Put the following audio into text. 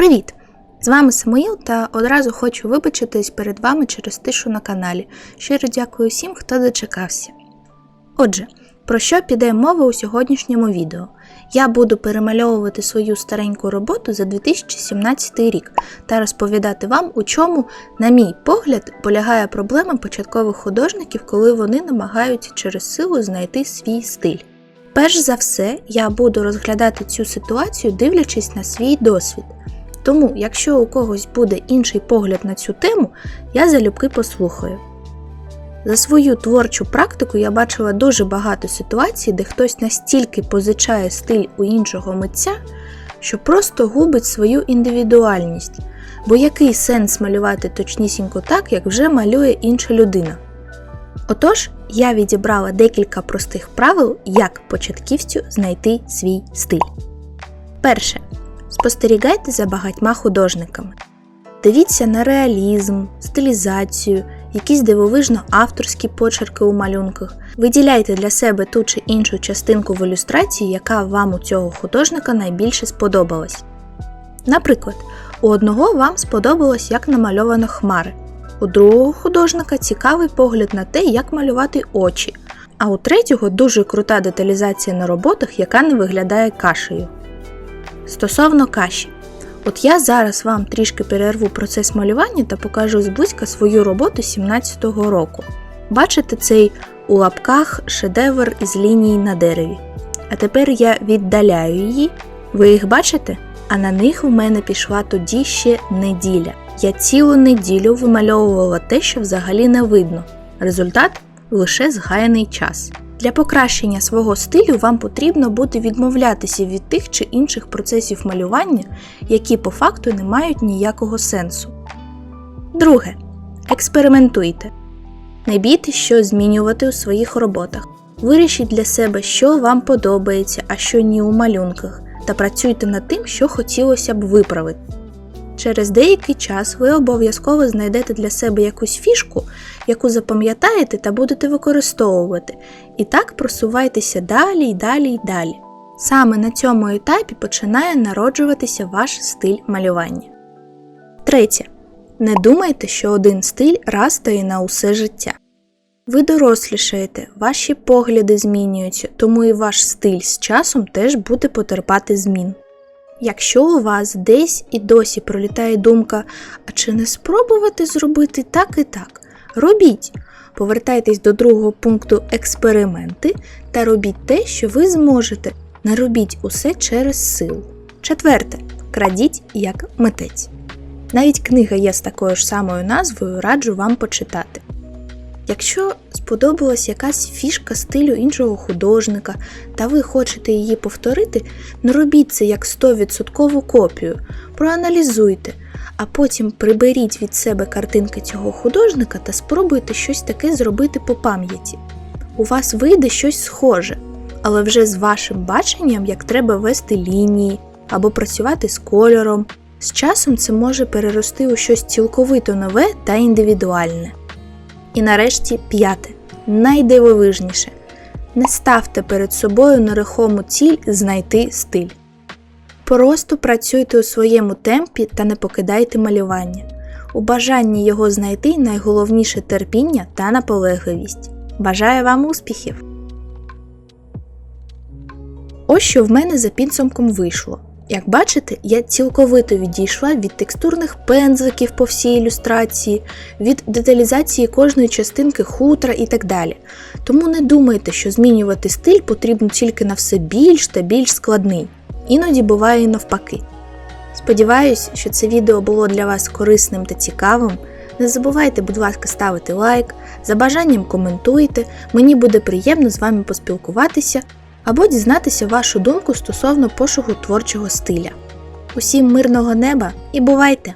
Привіт! З вами Самуїл та одразу хочу вибачитись перед вами через тишу на каналі. Щиро дякую всім, хто дочекався. Отже, про що піде мова у сьогоднішньому відео? Я буду перемальовувати свою стареньку роботу за 2017 рік та розповідати вам, у чому, на мій погляд, полягає проблема початкових художників, коли вони намагаються через силу знайти свій стиль. Перш за все, я буду розглядати цю ситуацію, дивлячись на свій досвід. Тому, якщо у когось буде інший погляд на цю тему, я залюбки послухаю. За свою творчу практику я бачила дуже багато ситуацій, де хтось настільки позичає стиль у іншого митця, що просто губить свою індивідуальність. Бо який сенс малювати точнісінько так, як вже малює інша людина? Отож, я відібрала декілька простих правил, як початківцю знайти свій стиль. Перше. Спостерігайте за багатьма художниками. Дивіться на реалізм, стилізацію, якісь дивовижно авторські почерки у малюнках. Виділяйте для себе ту чи іншу частинку в ілюстрації, яка вам у цього художника найбільше сподобалась. Наприклад, у одного вам сподобалось, як намальовано хмари, у другого художника цікавий погляд на те, як малювати очі, а у третього дуже крута деталізація на роботах, яка не виглядає кашею. Стосовно каші. От я зараз вам трішки перерву процес малювання та покажу зблизька свою роботу 17-го року. Бачите цей у лапках шедевр із ліній на дереві. А тепер я віддаляю її. Ви їх бачите? А на них в мене пішла тоді ще неділя. Я цілу неділю вимальовувала те, що взагалі не видно. Результат лише згаяний час. Для покращення свого стилю вам потрібно буде відмовлятися від тих чи інших процесів малювання, які по факту не мають ніякого сенсу. Друге. Експериментуйте. Не бійтесь що змінювати у своїх роботах. Вирішіть для себе, що вам подобається, а що ні у малюнках, та працюйте над тим, що хотілося б виправити. Через деякий час ви обов'язково знайдете для себе якусь фішку, яку запам'ятаєте та будете використовувати, і так просувайтеся далі й далі й далі. Саме на цьому етапі починає народжуватися ваш стиль малювання. Третє. Не думайте, що один стиль раз та й на усе життя. Ви дорослішаєте, ваші погляди змінюються, тому і ваш стиль з часом теж буде потерпати змін. Якщо у вас десь і досі пролітає думка, а чи не спробувати зробити так і так, робіть. Повертайтесь до другого пункту експерименти та робіть те, що ви зможете. Не робіть усе через силу. Четверте. Крадіть як митець. Навіть книга є з такою ж самою назвою, раджу вам почитати. Якщо сподобалась якась фішка стилю іншого художника, та ви хочете її повторити, не робіть це як 100% копію, проаналізуйте, а потім приберіть від себе картинки цього художника та спробуйте щось таке зробити по пам'яті. У вас вийде щось схоже, але вже з вашим баченням, як треба вести лінії або працювати з кольором. З часом це може перерости у щось цілковито нове та індивідуальне. І нарешті п'яте, найдивовижніше. Не ставте перед собою нерухому ціль знайти стиль. Просто працюйте у своєму темпі та не покидайте малювання. У бажанні його знайти найголовніше терпіння та наполегливість. Бажаю вам успіхів! Ось що в мене за підсумком вийшло. Як бачите, я цілковито відійшла від текстурних пензликів по всій ілюстрації, від деталізації кожної частинки хутра і так далі. Тому не думайте, що змінювати стиль потрібно тільки на все більш та більш складний. Іноді буває і навпаки. Сподіваюсь, що це відео було для вас корисним та цікавим. Не забувайте, будь ласка, ставити лайк, за бажанням коментуйте, мені буде приємно з вами поспілкуватися або дізнатися вашу думку стосовно пошуку творчого стиля. Усім мирного неба і бувайте!